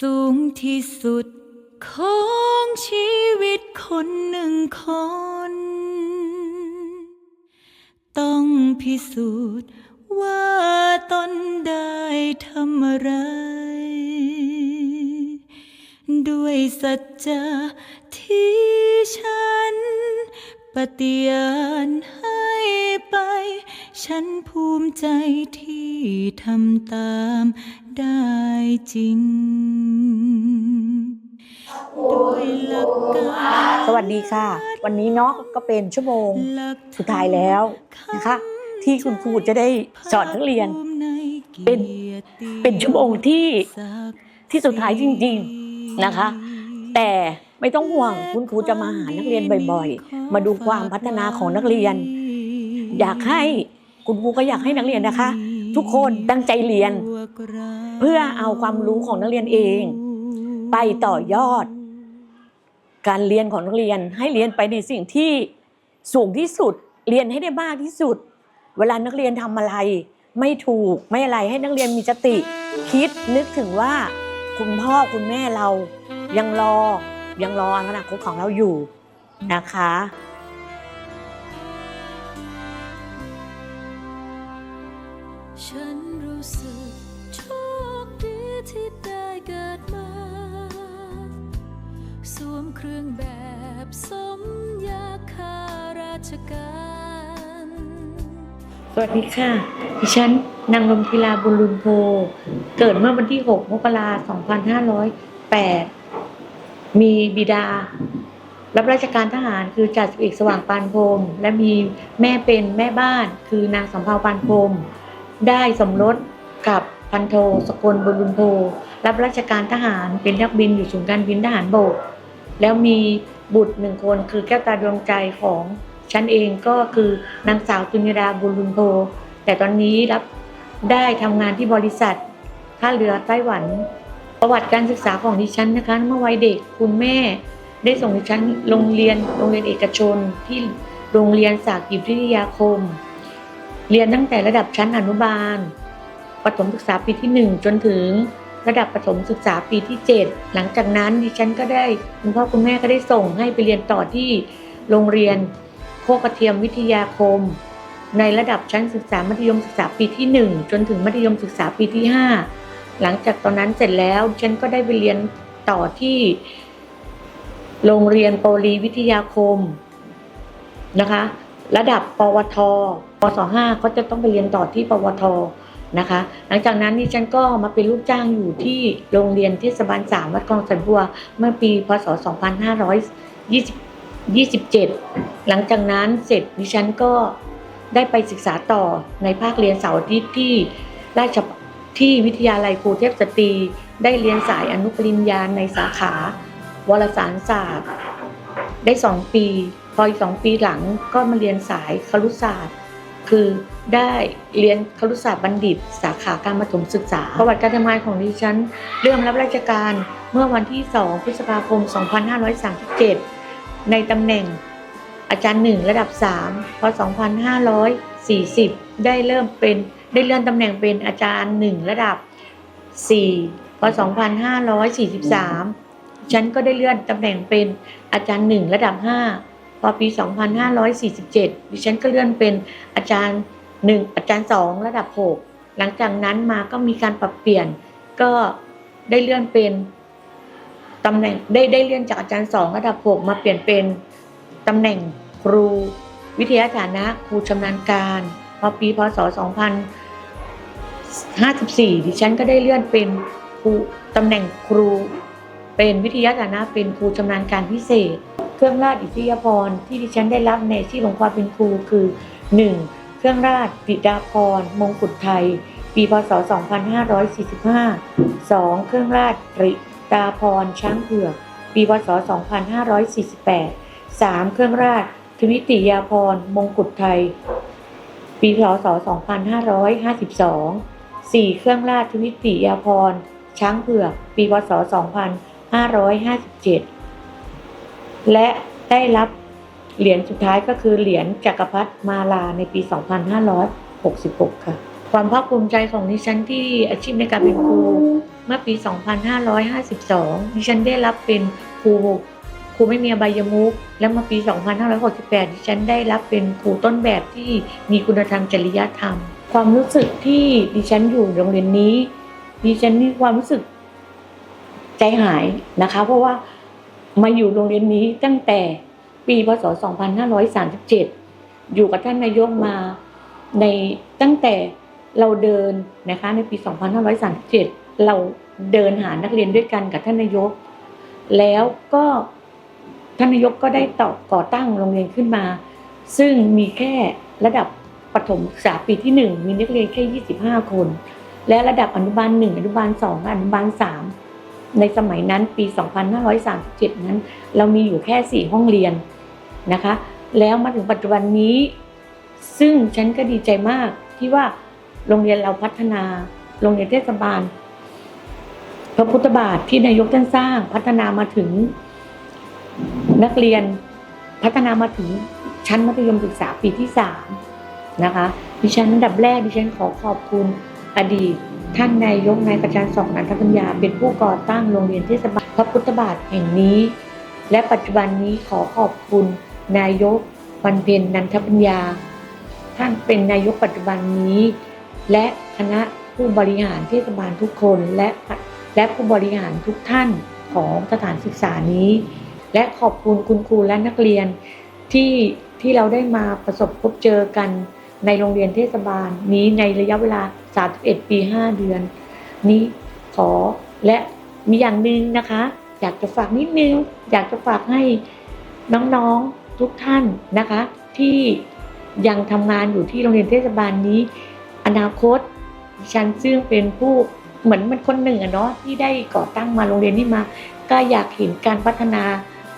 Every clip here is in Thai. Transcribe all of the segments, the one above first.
สูงที่สุดของชีวิตคนหนึ่งคน ต้องพิสูจน์ว่าตนได้ทำอะไร ด้วยสัจจะที่ฉัน ปฏิญาณให้ไป ฉันภูมิใจที่ทำตามได้จริง สวัสดีค่ะ วันนี้เนาะก็เป็นชั่วโมงสุดท้ายแล้วนะคะ ที่คุณครูจะได้สอนนักเรียน เป็นเป็นชั่วโมงที่ที่สุดท้ายจริง ๆนะคะ แต่ไม่ต้องห่วงคุณครูจะมาหานักเรียนบ่อย ๆ มาดูความพัฒนาของนักเรียน อยากให้คุณครูก็อยากให้นักเรียนนะคะ ทุกคนตั้งใจเรียน เพื่อเอาความรู้ของนักเรียนเอง ไปต่อยอด การเรียนของนักเรียนให้เรียนไปในสิ่งที่สูงที่สุด เรียนให้ได้มากที่สุด เวลานักเรียนทำอะไร ไม่ถูกไม่อะไรให้นักเรียนมีสติ คิดนึกถึงว่าคุณพ่อคุณแม่เรายังรอยังรออนาคตของเราอยู่นะคะฉันรู้สึกโชคดีที่ได้ เครื่องแบบสมยาคาราชการ สวัสดีค่ะ ดิฉันนางลมพิลาบุญลุนโพ เกิดเมื่อวันที่ 6 มกราคม 2508 มีบิดา รับราชการทหารคือจ่าสิบเอกสว่างปานพรม และมีแม่เป็นแม่บ้านคือนางสำเภาปานพรม ได้สมรสกับพันโทสกลบุญลุนโพรับราชการทหารเป็นนักบินอยู่ศูนย์การบินทหารบก แล้วมีบุตรหนึ่งคนคือแก้วตาดวงใจของฉันเองก็คือนางสาวจุนิราบุญลุนโพแต่ตอนนี้รับได้ทำงานที่บริษัทท่าเรือไต้หวัน ประวัติการศึกษาของดิฉันนะคะเมื่อวัยเด็กคุณแม่ ได้ส่งดิฉันโรงเรียนโรงเรียนเอกชนที่โรงเรียนสากิจวิทยาคม เรียนตั้งแต่ระดับชั้นอนุบาลประถมศึกษาปีที่หนึ่งจนถึง ระดับประถมศึกษาปีที่เจ็ดหลังจากนั้นดิฉันก็ได้คุณพ่อคุณแม่ก็ได้ส่งให้ไปเรียนต่อที่โรงเรียนโคกระเทียมวิทยาคม ในระดับชั้นศึกษามัธยมศึกษาปีที่หนึ่งจนถึงมัธยมศึกษาปีที่ห้าหลังจากตอนนั้นเสร็จแล้วดิฉันก็ได้ไปเรียนต่อที่ โรงเรียนโปรีวิทยาคมนะคะ ระดับปวทปศ5ก็จะต้องไปเรียนต่อที่ปวท นะคะ หลังจากนั้นดิฉันก็มาเป็นลูกจ้างอยู่ที่โรงเรียนเทศบาล3วัดคลองสันบัว เมื่อปีพศ 2527 หลังจากนั้นเสร็จดิฉันก็ได้ไปศึกษาต่อในภาคเรียนเสาร์อาทิตย์ที่ราชที่วิทยาลัยครูเทพสตรี ได้เรียนสายอนุปริญญาในสาขาวารสารศาสตร์ ได้สองปี พออีกสองปีหลังก็มาเรียนสายครุศาสตร์ คือได้เรียนครุศาสตร์บัณฑิต สาขาการประถมศึกษา ประวัติการทำงานของดิฉัน เริ่มรับราชการเมื่อวันที่ 2 พฤษภาคม 2537 ในตำแหน่งอาจารย์หนึ่งระดับ 3พอ2540 ได้เริ่มเป็นได้เลื่อนตำแหน่งเป็นอาจารย์หนึ่งระดับ 4พอ2543 ฉันก็ได้เลื่อนตำแหน่งเป็นอาจารย์หนึ่งระดับ 5 พอปี 2547 ดิฉันก็เลื่อนเป็นอาจารย์หนึ่งอาจารย์สองระดับ 6 หลังจากนั้นมาก็มีการปรับเปลี่ยนก็ได้เลื่อนเป็นตำแหน่งได้ได้เลื่อนจากอาจารย์สองระดับ 6 มาเปลี่ยนเป็นตำแหน่งครูวิทยาฐานะครูชำนาญการพอปีพศ 2054 ดิฉันก็ได้เลื่อนเป็นครูตำแหน่งครู เป็นวิทยาฐานะเป็นครูชำนาญการพิเศษ เครื่องราชอิสริยาภรณ์ที่ดิฉันได้รับในที่ของความเป็นครูคือ 1. เครื่องราชบิดาภรณ์มงกุฎไทย ปีพศ 2545 2. เครื่องราชริดาภรณ์ช้างเผือก ปีพศ 2548 3. เครื่องราชทวิติยาภรณ์มงกุฎไทย ปีพศ 2552 4. เครื่องราชทวิติยาภรณ์ช้างเผือก ปีพศ 2557 และได้รับเหรียญสุดท้ายก็คือเหรียญจักรพรรดิมาลาในปี 2566 ค่ะ ความภาคภูมิใจของดิฉันที่อาชีพในการเป็นครู เมื่อปี 2552 ดิฉันได้รับเป็นครูครูไม่มีอบยมุก และเมื่อปี 2568 ดิฉันได้รับเป็นครูต้นแบบที่มีคุณธรรมจริยธรรม ความรู้สึกที่ดิฉันอยู่โรงเรียนนี้ ดิฉันมีความรู้สึกใจหายนะคะ เพราะว่า มาอยู่โรงเรียนนี้ตั้งแต่ปีพศ 2537 อยู่กับท่านนายกมาในตั้งแต่เราเดินนะคะในปี 2537 เราเดินหานักเรียนด้วยกันกับท่านนายก แล้วก็ท่านนายกก็ได้ต่อก่อตั้งโรงเรียนขึ้นมา ซึ่งมีแค่ระดับประถมศึกษาปีที่หนึ่งมีนักเรียนแค่ 25 คน และระดับอนุบาลหนึ่งอนุบาลสองอนุบาลสาม ในสมัยนั้นปี 2537 นั้น เรามีอยู่แค่ 4 ห้องเรียนนะคะ แล้วมาถึงปัจจุบันนี้ ซึ่งฉันก็ดีใจมากที่ว่าโรงเรียนเราพัฒนา โรงเรียนเทศบาล พระพุทธบาทที่นายกท่านสร้างพัฒนามาถึงนักเรียนพัฒนามาถึงชั้นมัธยมศึกษาปีที่สามนะคะดิฉันอันดับแรกดิฉันขอขอบคุณอดีต ท่านนายกนายประชาสองนันทปัญญา เป็นผู้ก่อตั้งโรงเรียนเทศบาลพระพุทธบาทแห่งนี้ และปัจจุบันนี้ขอขอบคุณนายกวันเพ็ญนันทปัญญา ท่านเป็นนายกปัจจุบันนี้ และคณะผู้บริหารเทศบาลทุกคนและและผู้บริหารทุกท่านของสถานศึกษานี้ และขอบคุณคุณครูและนักเรียนที่ที่เราได้มาประสบพบเจอกัน ในโรงเรียนเทศบาลนี้ในระยะเวลา 31 ปี 5 เดือน นี้ขอและมีอย่างหนึ่งนะคะ อยากจะฝากนิดนึง อยากจะฝากให้น้องๆทุกท่านนะคะ ที่ยังทำงานอยู่ที่โรงเรียนเทศบาลนี้ อนาคตฉันซึ่งเป็นผู้เหมือนมันคนหนึ่งอะเนาะที่ได้ก่อตั้งมาโรงเรียนนี้มา ก็อยากเห็นการพัฒนา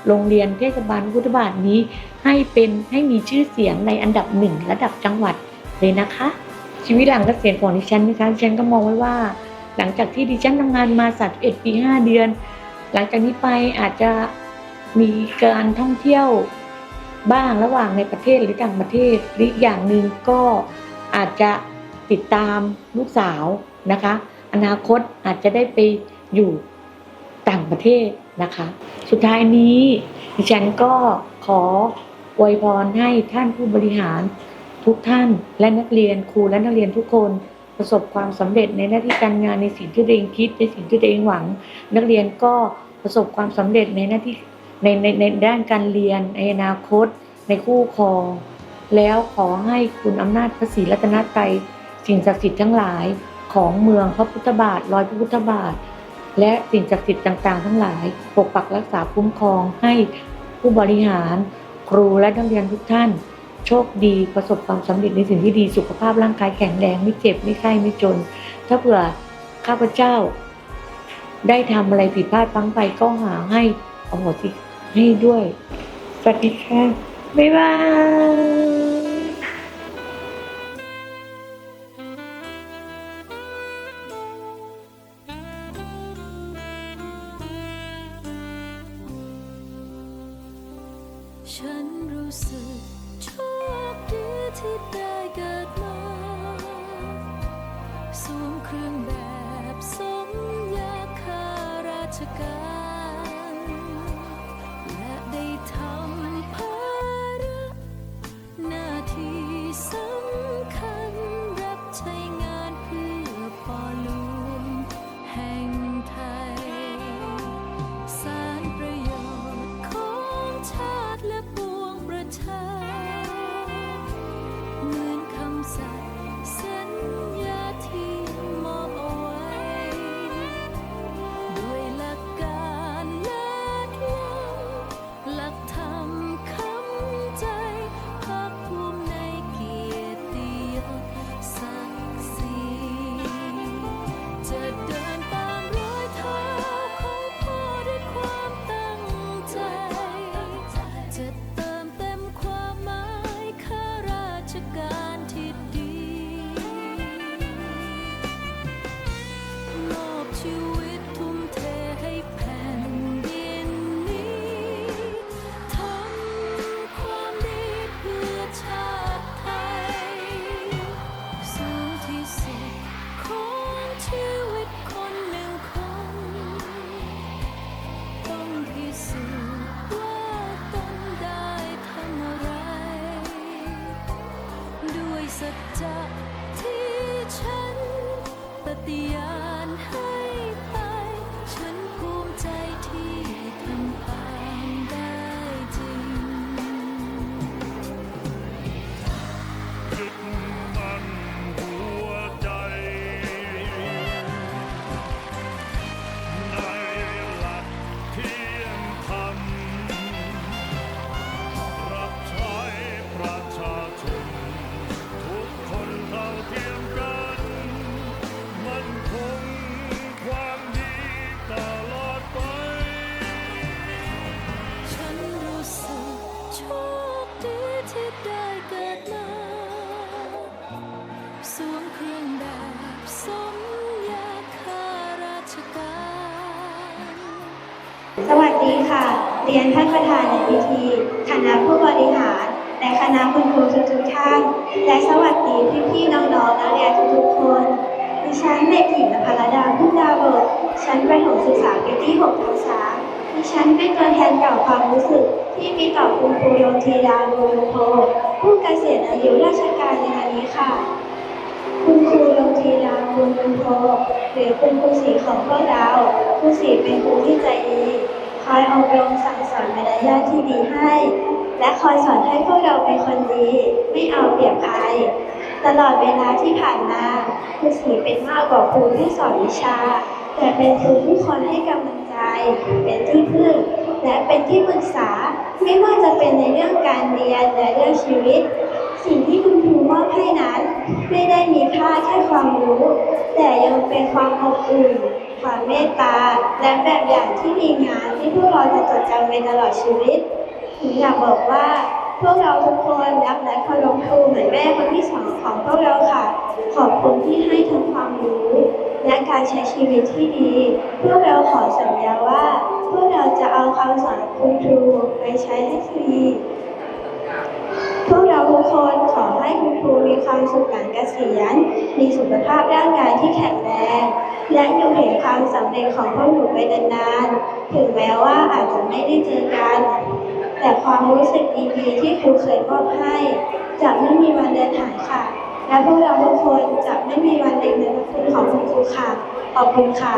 โรงเรียนเทศบาลพุทธบาทนี้ ให้เป็นให้มีชื่อเสียงในอันดับหนึ่งระดับจังหวัดเลยนะคะ ชีวิตหลังเกษียณของดิฉันนะคะดิฉันก็มองไว้ว่า หลังจากที่ดิฉันทำงานมาสัตว์เอ็ดปีห้าเดือน หลังจากนี้ไปอาจจะมีการท่องเที่ยวบ้างระหว่างในประเทศหรือต่างประเทศหรืออย่างหนึ่งก็อาจจะติดตามลูกสาวนะคะ อนาคตอาจจะได้ไปอยู่ต่างประเทศ นะคะ สุดท้ายนี้ดิฉันก็ขออวยพรให้ท่านผู้บริหารทุกท่านและนักเรียนครูและนักเรียนทุกคนประสบความสำเร็จในหน้าที่การงานในสิ่งที่ตัวเองคิดในสิ่งที่ตัวเองหวัง นักเรียนก็ประสบความสำเร็จในหน้าที่ในในในด้านการเรียนในอนาคต ในคู่ครอง แล้วขอให้คุณอำนาจพระศรีรัตนตรัยสิ่งศักดิ์สิทธิ์ทั้งหลายของเมืองพระพุทธบาทรอยพระพุทธบาท และสิ่งศักดิ์สิทธิ์ต่างๆ ทั้งหลายปกปักรักษาคุ้มครองให้ผู้บริหาร ครูและนักเรียนทุกท่าน โชคดีประสบความสำเร็จในสิ่งที่ดีสุขภาพร่างกายแข็งแรงไม่เจ็บไม่ไข้ไม่จน ถ้าเผื่อข้าพเจ้า ได้ทำอะไรผิดพลาดพลั้งไปก็หาให้อโหสิให้ด้วยสวัสดีค่ะบ๊ายบาย เกิดมาสวมเครื่องแบบ เรียนท่านประธานในพิธี คณะผู้บริหาร และคณะคุณครูทุกๆท่าน และสวัสดีพี่ๆน้องๆนักเรียนทุกๆคน ดิฉันเด็กหญิงนภรดาพุ่มดาวบดชั้นประถมศึกษาปีที่6ทับสามดิฉันเป็นตัวแทนกล่าวความรู้สึก ที่มีต่อคุณครูโยธีดาโรยโพผู้เกษียณอายุราชการในวันนี้ค่ะ คุณครูโยธีดาบุญบุญโพหรือคุณครูสีของพวกเรา ครูสีเป็นครูที่ใจดี คอยอบรมสั่ง สอนมาที่ดีให้ และคอยสอนให้พวกเราเป็นคนดี ไม่เอาเปรียบใคร ตลอดเวลาที่ผ่านมาครูสีเป็นมากกว่าครูที่สอนวิชา แต่เป็นครูที่คอยให้กำลังใจ เป็นที่พึ่ง และเป็นที่ปรึกษาไม่ว่าจะเป็นในเรื่องการเรียนและเรื่องชีวิต สิ่งที่คุณครูมอบให้นั้น ไม่ได้มีค่าแค่ความรู้ แต่ยังเป็นความอบอุ่น ความเมตตา และแบบอย่างที่ดีงามที่พวกเราจะจดจำไปตลอดชีวิตหนูอยากบอกว่าพวกเราทุกคนรักและเคารพครูเหมือนแม่คนที่สองของพวกเราค่ะ ขอบคุณที่ให้ทั้งความรู้และการใช้ชีวิตที่ดี พวกเราขอสัญญาว่า พวกเราจะเอาคำสอนคุณครูไปใช้ให้ฟรี พวกเราทุกคนขอให้คุณครูมีความสุขหลังเกษียณมีสุขภาพร่างกายที่แข็งแรง และอยู่เห็นความสำเร็จของพวกหนูไปนานๆ ถึงแม้ว่าอาจจะไม่ได้เจอกัน แต่ความรู้สึกดีๆที่ครูเคยมอบให้ จะไม่มีวันเดินหายค่ะ และพวกเราทุกคนจะไม่มีวันลืมในพระคุณของคุณครูค่ะ ขอบคุณค่ะ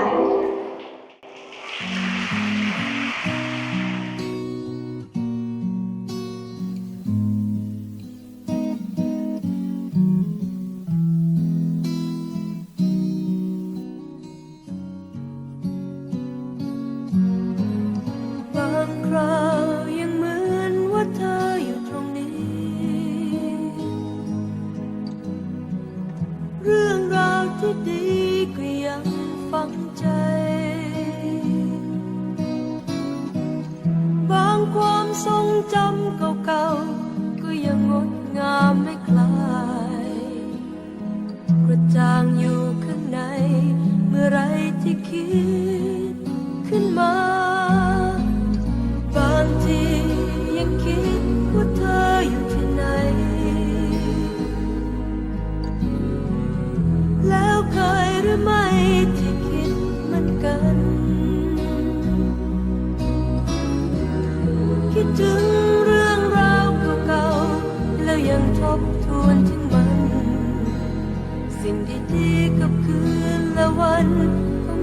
ที่คิดขึ้นมา บางทียังคิดว่าเธออยู่ที่ไหน แล้วเคยหรือไม่ที่คิดเหมือนกัน คิดถึงเรื่องราวเก่าๆแล้วยังทบทวนถึงมัน สิ่งดีๆกับคืนและวัน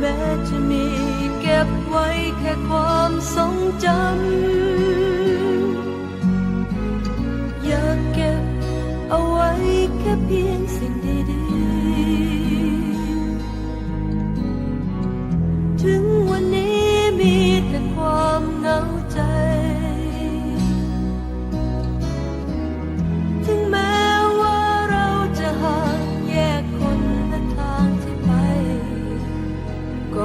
แม้จะมีเก็บไว้แค่ความทรงจำอยากเก็บเอาไว้แค่เพียงสิ่ง